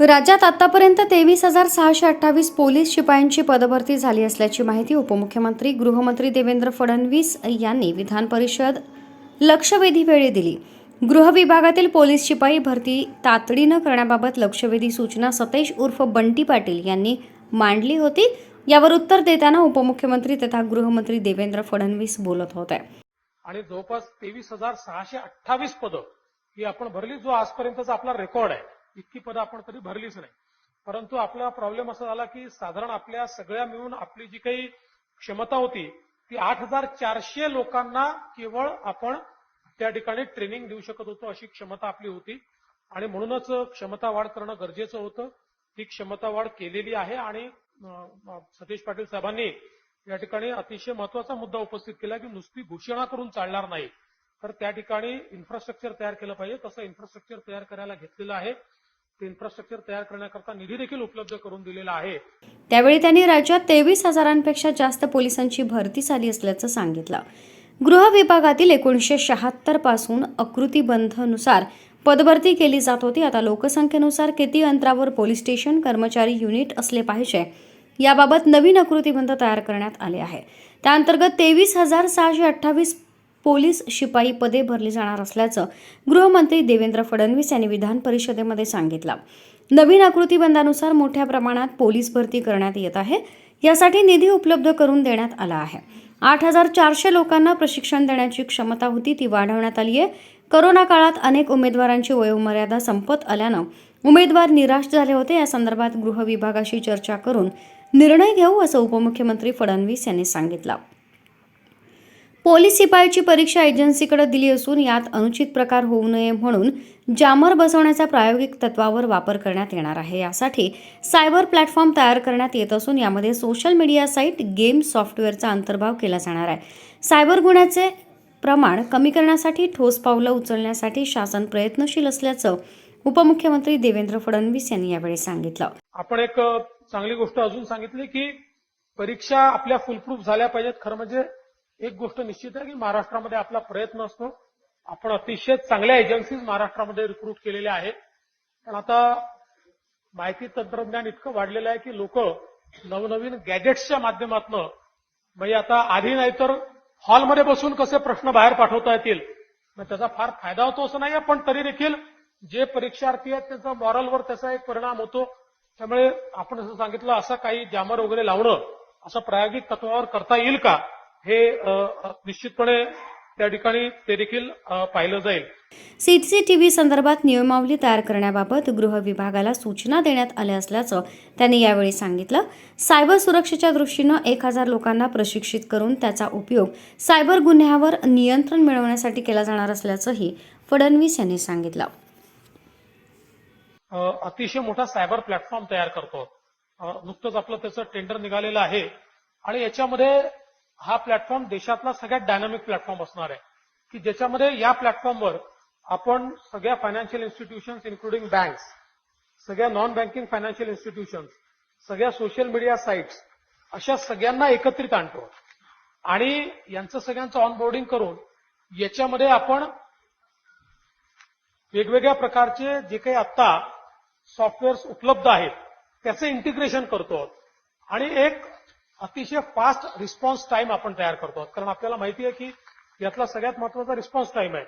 राज्यात आतापर्यंत तेवीस हजार सहाशे अठ्ठावीस पोलीस शिपायांची पदभरती झाली असल्याची माहिती उपमुख्यमंत्री गृहमंत्री देवेंद्र फडणवीस यांनी विधान परिषद लक्षवेधी वेळी दिली. गृह विभागातील पोलीस शिपाई भरती तातडीनं करण्याबाबत लक्षवेधी सूचना सतेश उर्फ बंटी पाटील यांनी मांडली होती. यावर उत्तर देताना उपमुख्यमंत्री तथा गृहमंत्री देवेंद्र फडणवीस बोलत होते. आणि जवळपास तेवीस हजार सहाशे अठ्ठावीस पदं ही आपण भरली जो आजपर्यंतचा आपला रेकॉर्ड आहे. इतकी पदं आपण कधी भरलीच नाही. परंतु आपला प्रॉब्लेम असा झाला की साधारण आपल्या सगळ्या मिळून आपली जी काही क्षमता होती ती आठ हजार चारशे लोकांना केवळ आपण त्या ठिकाणी ट्रेनिंग देऊ शकत होतो अशी क्षमता आपली होती. आणि म्हणूनच क्षमता वाढ करणं गरजेचं होतं. ती क्षमता वाढ केलेली आहे आणि सतीश पाटील साहेबांनी या ठिकाणी अतिशय महत्त्वाचा मुद्दा उपस्थित केला की नुसती घोषणा करून चालणार नाही. तर त्या ठिकाणी इन्फ्रास्ट्रक्चर तयार केलं पाहिजे. तसं इन्फ्रास्ट्रक्चर तयार करायला घेतलेलं आहे. ते इन्फ्रास्ट्रक्चर तयार करण्याकरता निधी देखील उपलब्ध करून दिलेला आहे. त्यावेळी त्यांनी राज्यात तेवीस हजारांपेक्षा जास्त पोलिसांची भरती झाली असल्याचं सांगितलं. गृह विभागातील एकोणीसशे शहात्तरपासून आकृतीबंधनुसार पदभरती केली जात होती. आता लोकसंख्येनुसार किती अंतरावर पोलीस स्टेशन कर्मचारी युनिट असले पाहिजे याबाबत नवीन आकृतीबंध तयार करण्यात आले आहे. त्याअंतर्गत तेवीस हजार सहाशे अठ्ठावीस पोलीस शिपाई पदे भरली जाणार असल्याचं गृहमंत्री देवेंद्र फडणवीस यांनी विधान परिषदेमध्ये सांगितलं. नवीन आकृतीबंधानुसार मोठ्या प्रमाणात पोलीस भरती करण्यात येत आहे. यासाठी निधी उपलब्ध करून देण्यात आला आहे. आठ हजार चारशे लोकांना प्रशिक्षण देण्याची क्षमता होती ती वाढवण्यात आली आहे करोना काळात अनेक उमेदवारांची वयोमर्यादा संपत आल्यानं उमेदवार निराश झाले होते. या संदर्भात गृह विभागाशी चर्चा करून निर्णय घेऊ असं उपमुख्यमंत्री फडणवीस यांनी सांगितलं. पोलीस शिपायाची परीक्षा एजन्सीकडे दिली असून यात अनुचित प्रकार होऊ नये म्हणून जामर बसवण्याचा प्रायोगिक तत्वावर वापर करण्यात येणार आहे. यासाठी सायबर प्लॅटफॉर्म तयार करण्यात येत असून यामध्ये सोशल मीडिया साईट गेम सॉफ्टवेअरचा अंतर्भाव केला जाणार आहे. सायबर गुन्ह्याचे प्रमाण कमी करण्यासाठी ठोस पावलं उचलण्यासाठी शासन प्रयत्नशील असल्याचं उपमुख्यमंत्री देवेंद्र फडणवीस यांनी यावेळी सांगितलं. आपण एक चांगली गोष्ट अजून सांगितली की परीक्षा आपल्या फुलप्रूफ झाल्या पाहिजेत. खरं म्हणजे एक गोष्ट निश्चित आहे की महाराष्ट्रामध्ये आपला प्रयत्न असतो. आपण अतिशय चांगल्या एजन्सीज महाराष्ट्रामध्ये रिक्रूट केलेल्या आहेत. पण आता माहिती तंत्रज्ञान इतकं वाढलेलं आहे की लोक नवनवीन गॅजेट्सच्या माध्यमातून म्हणजे आता आधी नाहीतर हॉलमध्ये बसून कसे प्रश्न बाहेर पाठवता येतील? मग त्याचा फार फायदा होतो असं नाही पण तरी देखील जे परीक्षार्थी आहेत त्याचा मॉरलवर त्याचा एक परिणाम होतो. त्यामुळे आपण असं सांगितलं असं काही जामर वगैरे लावणं असं प्रायोगिक तत्वावर करता येईल का? हे निश्चितपणे त्या ठिकाणी ते देखील पाहिलं जाईल. सीसीटीव्ही संदर्भात नियमावली तयार करण्याबाबत गृह विभागाला सूचना देण्यात आल्या असल्याचं त्यांनी यावेळी सांगितलं. सायबर सुरक्षेच्या दृष्टीनं एक हजार लोकांना प्रशिक्षित करून त्याचा उपयोग सायबर गुन्ह्यावर नियंत्रण मिळवण्यासाठी केला जाणार असल्याचंही फडणवीस यांनी सांगितलं. अतिशय मोठा सायबर प्लॅटफॉर्म तयार करतो. नुकतंच आपलं त्याचं टेंडर निघालेलं आहे आणि याच्यामध्ये हा प्लॅटफॉर्म देशातला सगळ्यात डायनामिक प्लॅटफॉर्म असणार आहे. की ज्याच्यामध्ये या प्लॅटफॉर्मवर आपण सगळ्या फायनान्शियल इन्स्टिट्यूशन्स इन्क्लुडिंग बँक्स सगळ्या नॉन बँकिंग फायनान्शियल इन्स्टिट्यूशन्स सगळ्या सोशल मीडिया साईट्स अशा सगळ्यांना एकत्रित आणतो. आणि यांचं सगळ्यांचं ऑनबोर्डिंग करून याच्यामध्ये आपण वेगवेगळ्या प्रकारचे जे काही आत्ता सॉफ्टवेअर्स उपलब्ध आहेत त्याचं इंटिग्रेशन करतो. आणि एक अतिशय फास्ट रिस्पॉन्स टाइम आपण तयार करतो. कारण आपल्याला माहिती आहे की यातला सगळ्यात महत्त्वाचा रिस्पॉन्स टाइम आहे.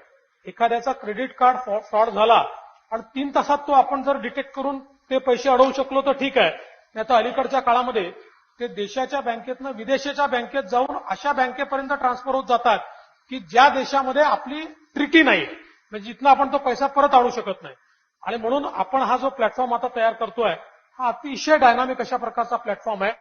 एखाद्याचा क्रेडिट कार्ड फ्रॉड झाला आणि तीन तासात तो आपण जर डिटेक्ट करून ते पैसे अडवू शकलो तर ठीक आहे. नाही तर अलीकडच्या काळामध्ये ते देशाच्या बँकेतनं विदेशाच्या बँकेत जाऊन अशा बँकेपर्यंत ट्रान्सफर होत जातात की ज्या देशामध्ये आपली ट्रिटी नाही. म्हणजे जिथनं आपण तो पैसा परत आणू शकत नाही. आणि म्हणून आपण हा जो प्लॅटफॉर्म आता तयार करतोय हा अतिशय डायनामिक अशा प्रकारचा प्लॅटफॉर्म आहे.